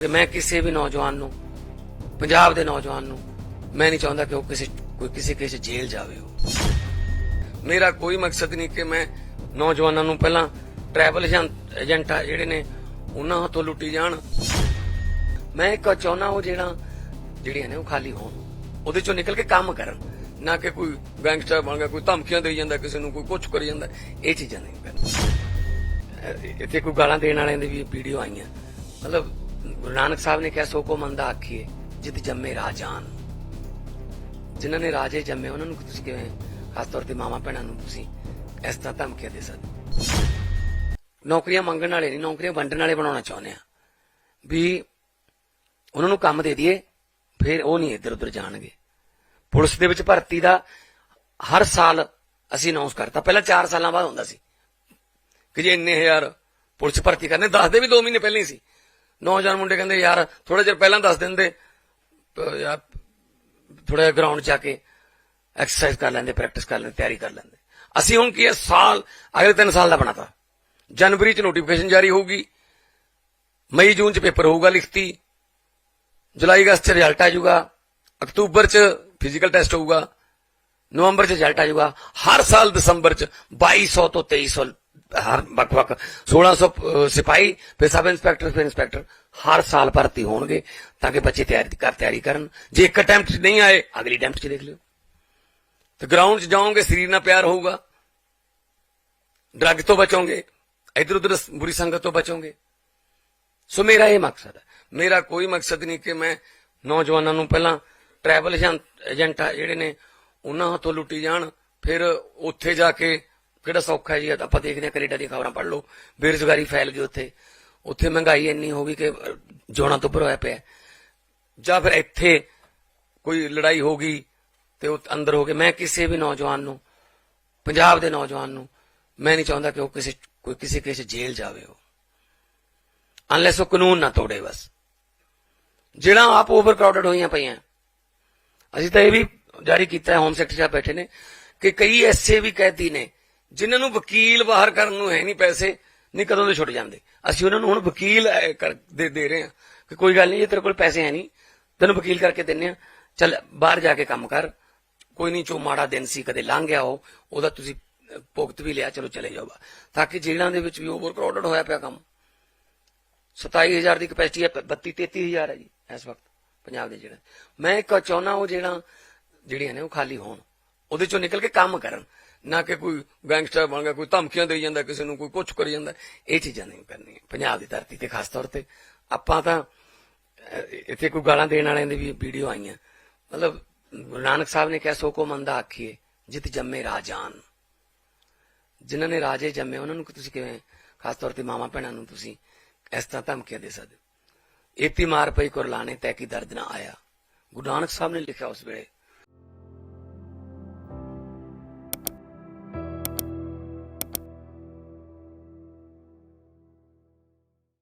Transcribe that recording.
ਕਿ ਮੈਂ ਕਿਸੇ ਵੀ ਨੌਜਵਾਨ ਨੂੰ, ਪੰਜਾਬ ਦੇ ਨੌਜਵਾਨ ਨੂੰ, ਮੈਂ ਨਹੀਂ ਚਾਹੁੰਦਾ ਕਿ ਉਹ ਕਿਸੇ, ਕੋਈ ਕਿਸੇ ਕਿਸੇ ਜੇਲ੍ਹ ਜਾਵੇ ਉਹ। ਮੇਰਾ ਕੋਈ ਮਕਸਦ ਨਹੀਂ ਕਿ ਮੈਂ ਨੌਜਵਾਨਾਂ ਨੂੰ ਪਹਿਲਾਂ ਟਰੈਵਲ ਏਜੰਟ ਆ ਜਿਹੜੇ ਨੇ, ਉਹਨਾਂ ਤੋਂ ਲੁੱਟੀ ਜਾਣ। ਮੈਂ ਇੱਕ ਚਾਹੁੰਦਾ ਉਹ ਜਿਹੜਾ, ਜਿਹੜੀਆਂ ਨੇ ਉਹ ਖਾਲੀ ਹੋਣ। ਉਹਦੇ ਚੋਂ ਨਿਕਲ ਕੇ ਕੰਮ ਕਰਨ। ਨਾ ਕਿ ਕੋਈ ਗੈਂਗਸਟਰ ਬਣ ਗਿਆ, ਕੋਈ ਧਮਕੀਆਂ ਦੇਈ ਜਾਂਦਾ, ਕਿਸੇ ਨੂੰ ਕੋਈ ਕੁਝ ਕਰੀ ਜਾਂਦਾ। ਇਹ ਚੀਜ਼ਾਂ ਨਹੀਂ ਇੱਥੇ ਕੋਈ ਗਾਲਾਂ ਦੇਣ ਵਾਲਿਆਂ ਦੀ ਵੀ ਵੀਡੀਓ ਆਈਆਂ। ਮਤਲਬ ਗੁਰੂ ਨਾਨਕ ਸਾਹਿਬ ਨੇ ਕਿਹਾ, ਸੋ ਕੋ ਮੰਦਾ ਆਖੀਏ ਜਿਤ ਜੰਮੇ ਰਾਜਾਨ। ਜਿਨ੍ਹਾਂ ਨੇ ਰਾਜੇ ਜੰਮੇ, ਉਹਨਾਂ ਨੂੰ ਤੁਸੀਂ ਕਿਵੇਂ, ਖਾਸ ਤੌਰ ਤੇ ਮਾਮਾ ਭੈਣਾਂ ਨੂੰ ਤੁਸੀਂ ਇਸ ਤਰ੍ਹਾਂ ਧਮਕੀਆਂ ਦੇ ਸਕਦੇ ਨੌਕਰੀਆਂ ਮੰਗਣ ਵਾਲੇ ਨਹੀਂ, ਨੌਕਰੀਆਂ ਵੰਡਣ ਵਾਲੇ ਬਣਾਉਣਾ ਚਾਹੁੰਦੇ ਆ। ਵੀ ਉਹਨਾਂ ਨੂੰ ਕੰਮ ਦੇ ਦਈਏ, ਫਿਰ ਉਹ ਨਹੀਂ ਇੱਧਰ ਉੱਧਰ ਜਾਣਗੇ। ਪੁਲਿਸ ਦੇ ਵਿੱਚ ਭਰਤੀ ਦਾ ਹਰ ਸਾਲ ਅਸੀਂ ਅਨਾਉਂਸ ਕਰਤਾ। ਪਹਿਲਾਂ 4 ਸਾਲਾਂ ਬਾਅਦ ਹੁੰਦਾ ਸੀ ਕਿ ਜੇ ਇੰਨੇ ਹਜ਼ਾਰ ਪੁਲਿਸ ਭਰਤੀ ਕਰਨੇ ਦੱਸਦੇ ਵੀ 2 ਮਹੀਨੇ ਪਹਿਲਾਂ ਹੀ ਸੀ। ਨੌਜਵਾਨ ਮੁੰਡੇ ਕਹਿੰਦੇ, ਯਾਰ ਥੋੜਾ ਜਿਹਾ ਪਹਿਲਾਂ ਦੱਸ ਦਿੰਦੇ। ਅਹ ਯਾਰ ਥੋੜਾ ਜਿਹਾ ਗਰਾਊਂਡ ਜਾ ਕੇ ਐਕਸਰਸਾਈਜ਼ ਕਰ ਲੈਂਦੇ ਪ੍ਰੈਕਟਿਸ ਕਰ ਲੈਂਦੇ, ਤਿਆਰੀ ਕਰ ਲੈਂਦੇ। ਅਸੀਂ ਹੁਣ ਕੀ ਹੈ, ਸਾਲ, ਅਗਲੇ 3 ਸਾਲ ਦਾ ਬਣਾਤਾ ਜਨਵਰੀ ਚ ਨੋਟੀਫਿਕੇਸ਼ਨ ਜਾਰੀ ਹੋਊਗੀ। ਮਈ, ਜੂਨ ਚ ਪੇਪਰ ਹੋਊਗਾ ਲਿਖਤੀ। ਜੁਲਾਈ, ਅਗਸਤ ਚ ਰਿਜ਼ਲਟ ਆ ਜਾਊਗਾ। ਅਕਤੂਬਰ ਚ ਫਿਜ਼ੀਕਲ ਟੈਸਟ ਹੋਊਗਾ। ਨਵੰਬਰ ਚ ਰਿਜ਼ਲਟ ਆ ਜਾਊਗਾ। ਹਰ ਸਾਲ ਦਸੰਬਰ ਚ 2200 ਤੋਂ 2300 ਹਰ ਵੱਖ ਵੱਖ 1600 ਅਹ, ਸਿਪਾਹੀ ਫਿਰ ਸਬ ਇੰਸਪੈਕਟਰ ਫਿਰ ਇੰਸਪੈਕਟਰ ਹਰ ਸਾਲ ਭਰਤੀ ਹੋਣਗੇ ਤਾਂ ਕਿ ਬੱਚੇ ਤਿਆਰੀ ਕਰ ਤਿਆਰੀ ਕਰਨ। ਜੇ ਇੱਕ ਅਟੈਂਪਟ ਚ ਨਹੀਂ ਆਏ ਅਗਲੀ ਅਟੈਂਪਟ ਚ ਦੇਖ ਲਿਓ। ਤੇ ਗਰਾਊਂਡ 'ਚ ਜਾਓਗੇ ਸਰੀਰ ਨਾਲ ਪਿਆਰ ਹੋਊਗਾ। ਡਰੱਗ ਤੋਂ ਬਚੋਗੇ ਇਧਰ ਉਧਰ ਬੁਰੀ ਸੰਗਤ ਤੋਂ ਬਚੋਗੇ। ਸੋ ਮੇਰਾ ਇਹ ਮਕਸਦ ਹੈ। ਮੇਰਾ ਕੋਈ ਮਕਸਦ ਨਹੀਂ ਕਿ ਮੈਂ ਨੌਜਵਾਨਾਂ ਨੂੰ ਪਹਿਲਾਂ ਟਰੈਵਲ ਏਜੰਟ ਆ ਜਿਹੜੇ ਨੇ ਉਹਨਾਂ ਤੋਂ ਲੁੱਟੀ ਜਾਣ ਫਿਰ ਉੱਥੇ ਜਾ ਕੇ ਕਿਹੜਾ ਸੌਖਾ ਜੀ, ਆਪਾਂ ਦੇਖਦੇ ਹਾਂ ਕੈਨੇਡਾ ਦੀਆਂ ਖਬਰਾਂ ਪੜ੍ਹ ਲਓ। ਬੇਰੁਜ਼ਗਾਰੀ ਫੈਲ ਗਈ ਉੱਥੇ। ਉੱਥੇ ਮਹਿੰਗਾਈ ਇੰਨੀ ਹੋ ਗਈ ਕਿ ਜੋਣਾ ਤੋਂ ਉੱਪਰ ਪਿਆ ਜਾਂ ਫਿਰ ਇੱਥੇ ਕੋਈ ਲੜਾਈ ਹੋ ਗਈ ਤੇ ਉਹ ਅੰਦਰ ਹੋ ਕੇ, ਮੈਂ ਕਿਸੇ ਵੀ ਨੌਜਵਾਨ ਨੂੰ, ਪੰਜਾਬ ਦੇ ਨੌਜਵਾਨ ਨੂੰ, ਮੈਂ ਨਹੀਂ ਚਾਹੁੰਦਾ ਕਿ ਉਹ ਕਿਸੇ, ਕੋਈ ਕਿਸੇ ਕਿਸੇ ਜੇਲ੍ਹ ਜਾਵੇ ਉਹ। ਅਨਲੈਸ ਉਹ ਕਾਨੂੰਨ ਨਾ ਤੋੜੇ ਬਸ। ਜਿਹੜਾ ਆਪ ਓਵਰ ਕਰਾਊਡਡ ਹੋਈਆਂ ਪਈਆਂ। ਅਸੀਂ ਤਾਂ ਇਹ ਵੀ ਜਾਰੀ ਕੀਤਾ ਹੈ ਹੋਮ ਸੈਕਟਰੀ ਸਾਹਿਬ ਬੈਠੇ ਨੇ ਕਿ ਕਈ ਐਸੇ ਵੀ ਕੈਦੀ ਨੇ ਜਿਨ੍ਹਾਂ ਨੂੰ ਵਕੀਲ ਬਾਹਰ ਕਰਨ ਨੂੰ ਹੈ ਨਹੀਂ ਪੈਸੇ, ਨਹੀਂ ਕਦੋਂ ਦੇ ਛੁੱਟ ਜਾਂਦੇ। ਅਸੀਂ ਉਹਨਾਂ ਨੂੰ ਹੁਣ ਵਕੀਲ ਦੇ ਦੇ ਰਹੇ ਹਾਂ ਕਿ ਕੋਈ ਗੱਲ ਨਹੀਂ ਜੇ ਤੇਰੇ ਕੋਲ ਪੈਸੇ ਹੈ ਨਹੀਂ। ਤੈਨੂੰ ਵਕੀਲ ਕਰਕੇ ਦਿੰਨੇ ਆ ਚੱਲ, ਬਾਹਰ ਜਾ ਕੇ ਕੰਮ ਕਰ। ਕੋਈ ਨਹੀਂ ਚੋ ਮਾੜਾ ਦਿਨ ਸੀ, ਕਦੇ ਲੰਘ ਗਿਆ ਉਹ, ਉਹਦਾ ਤੁਸੀਂ ਭੁਗਤ ਵੀ ਲਿਆ, ਚਲੋ ਚਲੇ ਜਾਓ ਤਾਂ ਕਿ ਜੇਲ੍ਹਾਂ ਦੇ ਵਿੱਚ ਵੀ ਓਵਰ ਕਰਾਊਡਡ ਹੋਇਆ ਪਿਆ ਕੰਮ। 27000 ਦੀ ਕਪੈਸਿਟੀ ਹੈ 32 33000 ਹੈ ਜੀ, ਇਸ ਵਕਤ, ਪੰਜਾਬ ਦੇ ਜਿਹੜਾ ਮੈਂ ਇੱਕ ਚਾਹੁੰਦਾ ਉਹ ਜਿਹੜਾ ਜਿਹੜੀਆਂ ਨੇ, ਉਹ ਖਾਲੀ ਹੋਣ। ਉਹਦੇ ਚੋਂ ਨਿਕਲ ਕੇ ਕੰਮ ਕਰਨ। ਨਾ ਕਿ ਕੋਈ ਗੈਂਗਸਟਰ ਬਣ ਗਿਆ, ਕੋਈ ਧਮਕੀਆਂ ਦੇਈ ਜਾਂਦਾ, ਕਿਸੇ ਨੂੰ ਕੋਈ ਕੁਝ ਕਰੀ ਜਾਂਦਾ। ਇਹ ਚੀਜ਼ਾਂ ਨਹੀਂ ਕਰਨੀਆਂ। ਪੰਜਾਬ ਦੀ ਧਰਤੀ ਤੇ ਖਾਸ ਤੌਰ ਤੇ ਆਪਾਂ ਤਾਂ ਇੱਥੇ ਕੋਈ ਗਾਲਾਂ ਦੇਣ ਵਾਲਿਆਂ ਦੀ ਵੀ ਵੀਡੀਓ ਆਈਆਂ। ਮਤਲਬ ਗੁਰੂ ਨਾਨਕ ਸਾਹਿਬ ਨੇ ਕਿਹਾ ਸੋ ਕੋ ਮੰਦਾ ਆਖੀਏ, ਜਿਤ ਜੰਮੇ ਰਾਜਾਨ। ਜਿਨ੍ਹਾਂ ਨੇ ਰਾਜੇ ਜੰਮੇ, ਉਹਨਾਂ ਨੂੰ ਤੁਸੀਂ ਕਿਵੇਂ, ਖਾਸ ਤੌਰ ਤੇ ਮਾਮਾ ਭੈਣਾਂ ਨੂੰ ਤੁਸੀਂ ਇਸ ਤਰ੍ਹਾਂ ਧਮਕੀਆਂ ਦੇ ਸਕਦੇ ਹੋ। ਏਤੀ ਮਾਰ ਪਈ ਕੁਰਲਾਣੇ ਤੈ ਕੀ ਦਰਦ ਨਾ ਆਇਆ? ਗੁਰੂ ਨਾਨਕ ਸਾਹਿਬ ਨੇ ਲਿਖਿਆ ਉਸ ਵੇਲੇ